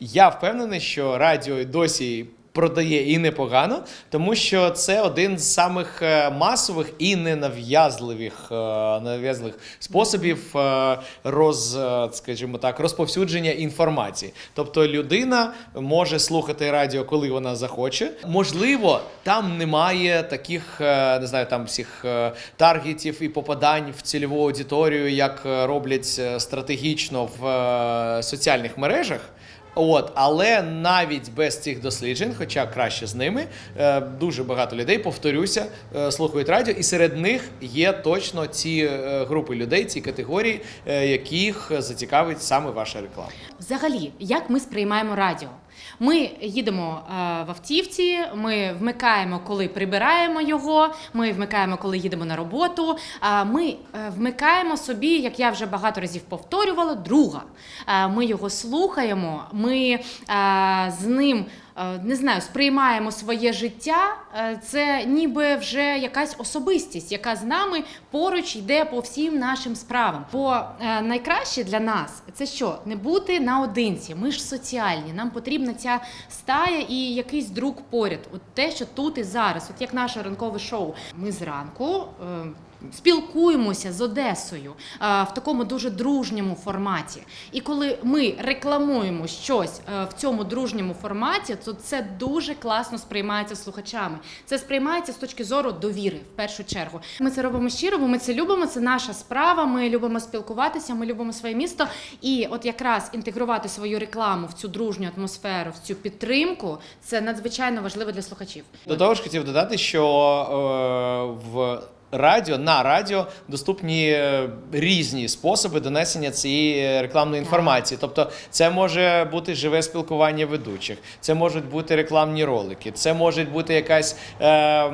Я впевнений, що радіо досі продає і непогано, тому що це один з самих е, масових і ненав'язливих е, нав'язливих способів е, роз, скажімо так, розповсюдження інформації. Тобто людина може слухати радіо, коли вона захоче. Можливо, там немає таких, не знаю, там всіх таргетів і попадань в цільову аудиторію, як роблять стратегічно в соціальних мережах. От, але навіть без цих досліджень, хоча краще з ними, е, дуже багато людей, повторюся, е, слухають радіо, і серед них є точно ці е, групи людей, ці категорії, яких зацікавить саме ваша реклама. Взагалі, як ми сприймаємо радіо? Ми їдемо е, в автівці, ми вмикаємо, коли прибираємо його, ми вмикаємо, коли їдемо на роботу. Ми е, вмикаємо собі, як я вже багато разів повторювала, друга. Е, Ми його слухаємо, ми з ним. Е, Не знаю, сприймаємо своє життя. е, Це ніби вже якась особистість, яка з нами поруч йде по всім нашим справам. Бо е, найкраще для нас це що? Не бути наодинці. Ми ж соціальні. Нам потрібна ця стая і якийсь друг поряд. От те, що тут і зараз, от як наше ранкове шоу. Ми зранку. Спілкуємося з Одесою е, в такому дуже дружньому форматі. І коли ми рекламуємо щось е, в цьому дружньому форматі, то це дуже класно сприймається слухачами. Це сприймається з точки зору довіри в першу чергу. Ми це робимо щиро, бо ми це любимо. Це наша справа. Ми любимо спілкуватися, ми любимо своє місто. І от якраз інтегрувати свою рекламу в цю дружню атмосферу, в цю підтримку, це надзвичайно важливо для слухачів. До того ж, хотів додати, що е, в радіо на радіо доступні е, різні способи донесення цієї рекламної інформації. Тобто, це може бути живе спілкування ведучих, це можуть бути рекламні ролики, це може бути якась, е,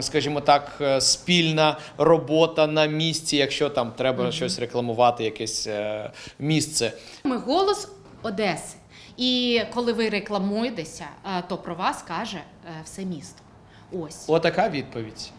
скажімо так, е, спільна робота на місці, якщо там треба щось рекламувати, якесь е, місце. Ми голос Одеси. І коли ви рекламуєтеся, е, то про вас каже е, все місто. Ось. Отака відповідь.